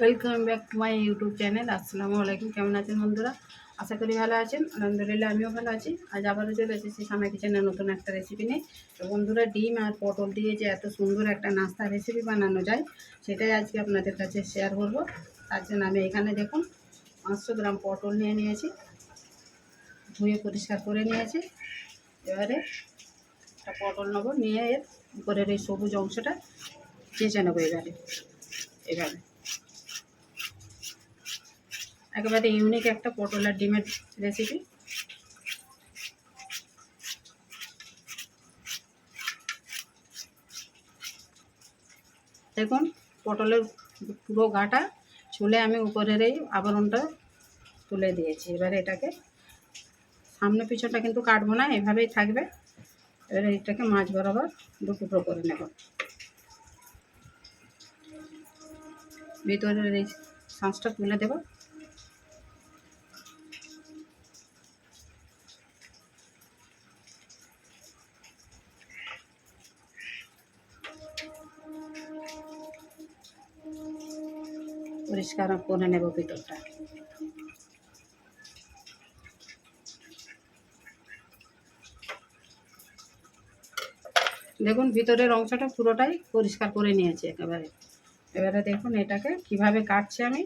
Welcome back to my YouTube channel আসসালামু আলাইকুম কেমন আছেন বন্ধুরা? আশা করি ভালো আছেন। আলহামদুলিল্লাহ, আমিও ভালো আছি। আজ আবারও চলে এসেছি সামনে কিচেনের নতুন একটা রেসিপি নিয়ে। তো বন্ধুরা, ডিম আর পটল দিয়ে যে এত সুন্দর একটা নাস্তা রেসিপি বানানো যায়, সেটাই আজকে আপনাদের কাছে শেয়ার করব। তার জন্য আমি এখানে দেখুন, পাঁচশো গ্রাম পটল নিয়ে নিয়েছি। ধুয়ে পরিষ্কার করে নিয়েছি। এবারে একটা পটল নেব, নিয়ে এর উপরের এই সবুজ অংশটা চেঁচে নেব এবারে। এভাবে একেবারে ইউনিক একটা পটল আর ডিমের রেসিপি দেখুন, পটলের পুরো গাটা ছুলে আমি উপরের এই আবরণটা তুলে দিয়েছি। এবারে এটাকে সামনে পিছনটা কিন্তু কাটবো না, এভাবেই থাকবে। এবারে এটাকে মাছ বরাবর দু টুকরো করে নেব। ভিতরের এই শাঁসটা তুলে দেবো। পরিষ্কার করে নেব ভিতরটা। দেখুন, ভিতরের অংশটা পুরোটাই পরিষ্কার করে নিয়েছি একেবারে। এবারে দেখুন এটাকে কীভাবে কাটছি আমি।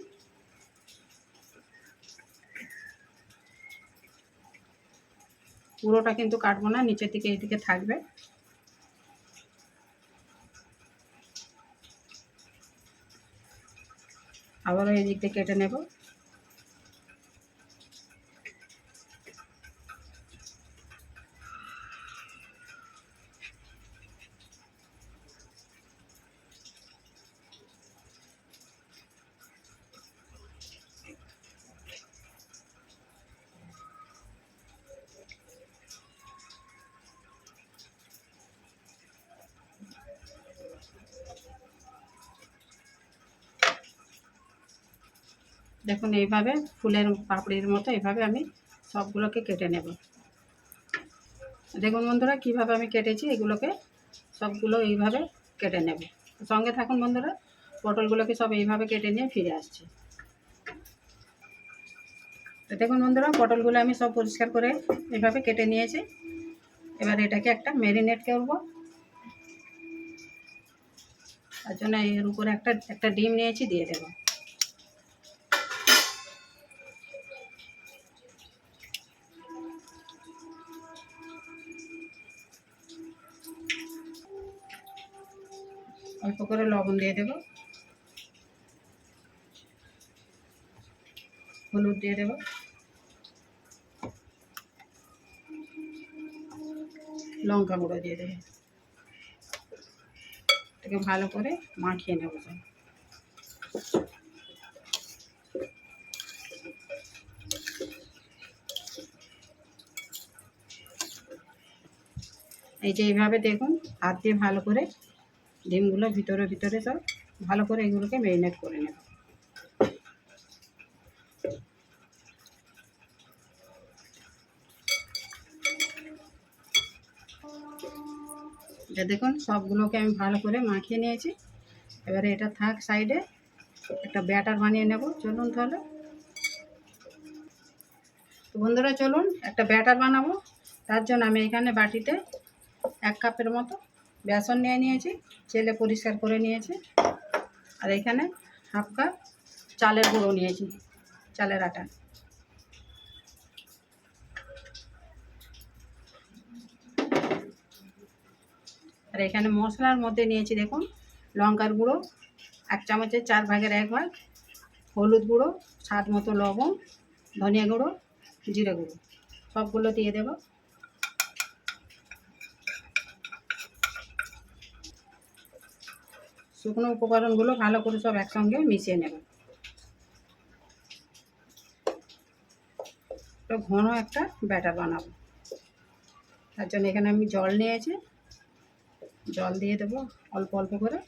পুরোটা কিন্তু কাটবো না, নিচের দিকে এদিকে থাকবে। আবারও এই দিক দিয়ে কেটে নেব। দেখুন, এইভাবে ফুলের পাপড়ির মতো এইভাবে আমি সবগুলোকে কেটে নেব। দেখুন বন্ধুরা, কীভাবে আমি কেটেছি, এগুলোকে সবগুলো এইভাবে কেটে নেব। সঙ্গে থাকুন বন্ধুরা, পটলগুলোকে সব এইভাবে কেটে নিয়ে ফিরে আসছি। দেখুন বন্ধুরা, পটলগুলো আমি সব পরিষ্কার করে এইভাবে কেটে নিয়েছি। এবার এটাকে একটা ম্যারিনেট করব। তার জন্য এর উপরে একটা একটা ডিম নিয়েছি, দিয়ে দেবো। অল্প করে লবণ দিয়ে দেব। হলুদ দিয়ে দেব। লঙ্কা গুঁড়ো দিয়ে দেবে। এটাকে ভালো করে মাখিয়ে নেব। এই যে এইভাবে দেখুন, হাত দিয়ে ভালো করে ডিমগুলো ভিতরে ভিতরে সব ভালো করে এগুলোকে ম্যারিনেট করে নেব। এটা দেখুন, সবগুলোকে আমি ভালো করে মাখিয়ে নিয়েছি। এবারে এটা থাক সাইডে, একটা ব্যাটার বানিয়ে নেব। চলুন তাহলে। তো বন্ধুরা, চলুন একটা ব্যাটার বানাবো। তার জন্য আমি এখানে বাটিতে এক কাপের মতো বেসন নিয়ে নিয়েছি, চেলে পরিষ্কার করে নিয়েছি। আর এখানে হাফ কাপ চালের গুঁড়ো নিয়েছি, চালের আটা। আর এখানে মশলার মধ্যে নিয়েছি দেখুন, লঙ্কার গুঁড়ো, এক চামচের চার ভাগের এক ভাগ, হলুদ গুঁড়ো, স্বাদ মতো লবণ, ধনিয়া গুঁড়ো, জিরে গুঁড়ো, সবগুলো দিয়ে দেবো। শুকনো উপকরণগুলো ভালো করে সব একসঙ্গে মিশিয়ে নেব। তো ঘন একটা ব্যাটার বানাবো। তার জন্য এখানে আমি জল নিয়েছি। জল দিয়ে দেবো অল্প অল্প করে।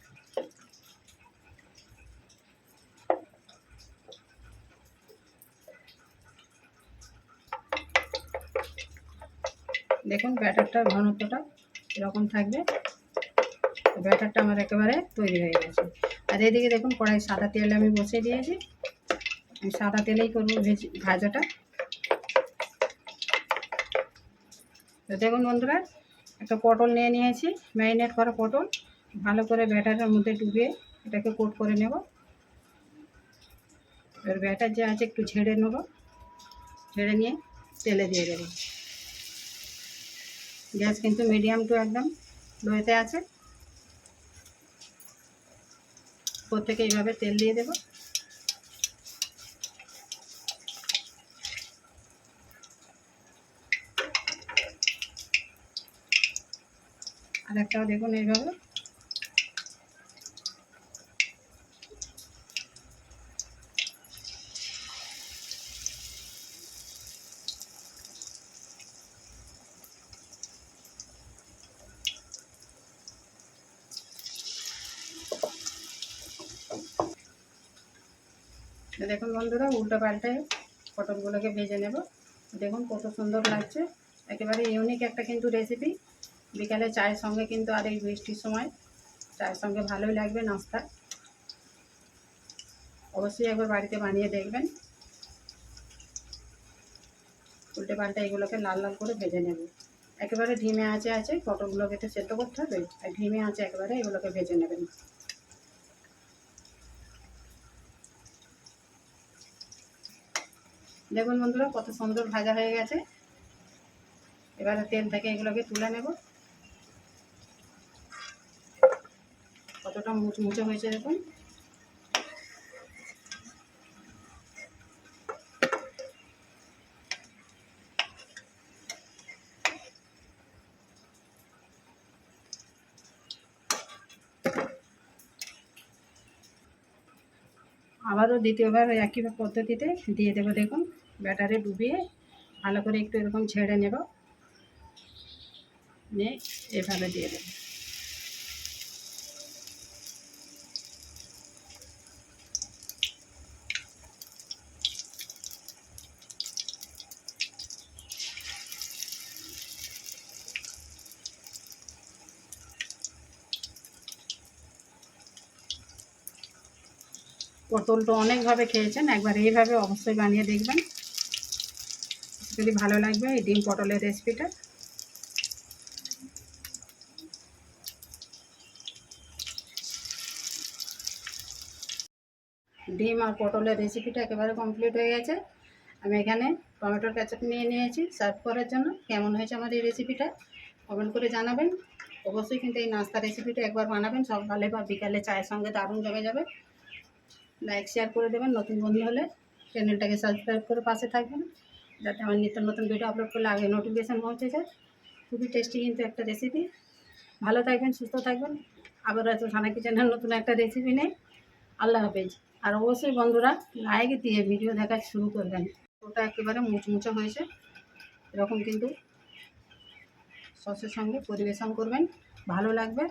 দেখুন ব্যাটারটার ঘনত্বটা এরকম থাকবে। ব্যাটারটা আমার একেবারে তৈরি হয়ে গেছে। আর এদিকে দেখুন কড়াই সাদা তেল আমি বসিয়ে দিয়েছি। সাদা তেলেই করব ভেজি, ভাজাটা। তো দেখুন বন্ধুরা, একটা পটল নিয়ে নিয়েছি, ম্যারিনেট করা পটল। ভালো করে ব্যাটারের মধ্যে ডুবিয়ে এটাকে কোট করে নেব। এবার ব্যাটার যে আছে একটু ঝেড়ে নেব। ঝেড়ে নিয়ে তেলে দিয়ে দেবো। গ্যাস কিন্তু মিডিয়াম টু একদম লোয়েতে আছে। প্রত্যেকে এইভাবে তেল দিয়ে দেবো। আর একটাও দেখুন এইভাবে। দেখুন বন্ধুরা, উল্টো পাল্টে পটলগুলোকে ভেজে নেব। দেখুন কত সুন্দর লাগছে। একেবারে ইউনিক একটা কিন্তু রেসিপি বিকালে চায়ের সঙ্গে কিন্তু আর এই বৃষ্টির সময় চায়ের সঙ্গে ভালোই লাগবে নাস্তা। অবশ্যই একবার বাড়িতে বানিয়ে দেখবেন। উল্টে পাল্টে এগুলোকে লাল লাল করে ভেজে নেব। একেবারে ধিমে আঁচে আছে পটলগুলোকে তো সেদ্ধ করতে হবে। আর ধিমে আঁচে একেবারে এগুলোকে ভেজে নেবেন। দেখুন বন্ধুরা, কত সুন্দর ভাজা হয়ে গেছে। এবারে তেল থেকে এগুলোকে তুলে নেব। কতটা মুচ মুচমুচে হয়েছে দেখুন। আবারও দ্বিতীয়বার একই পদ্ধতিতে দিয়ে দেবো দেখুন। ব্যাটারে ডুবিয়ে ভালো করে একটু এরকম ছেড়ে নেব। নিয়ে এভাবে দিয়ে দেবো। পটল তো অনেকভাবে খেয়েছেন, একবার এইভাবে অবশ্যই বানিয়ে দেখবেন। যদি ভালো লাগবে এই ডিম পটলের রেসিপিটা। ডিম আর পটলের রেসিপিটা একেবারে কমপ্লিট হয়ে গেছে। আমি এখানে টমেটোর ক্যাচাপ নিয়ে নিয়েছি। সার্ভ করার জন্য কেমন হয়েছে আমার এই রেসিপিটা কমেন্ট করে জানাবেন। অবশ্যই কিন্তু এই নাস্তা রেসিপিটা একবার বানাবেন। সকালে বা বিকালে চায়ের সঙ্গে দারুণ জমে যাবে। লাইক শেয়ার করে দেবেন। নতুন বন্ধু হলে চ্যানেলটাকে সাবস্ক্রাইব করে পাশে থাকবেন। যাতে আমার নিত্য নতুন ভিডিও আপলোড করলে আগে নোটিফিকেশান পৌঁছে যায়। খুবই টেস্টি কিন্তু একটা রেসিপি ভালো থাকবেন, সুস্থ থাকবেন। আবার হয়তো থানা কিচেনের নতুন একটা রেসিপি নেই। আল্লাহ হাফেজ। আর অবশ্যই বন্ধুরা লাইক দিয়ে ভিডিও দেখা শুরু করবেন। ওটা একেবারে মুচমুচে হয়েছে। এরকম কিন্তু সসের সঙ্গে পরিবেশন করবেন। ভালো লাগবে।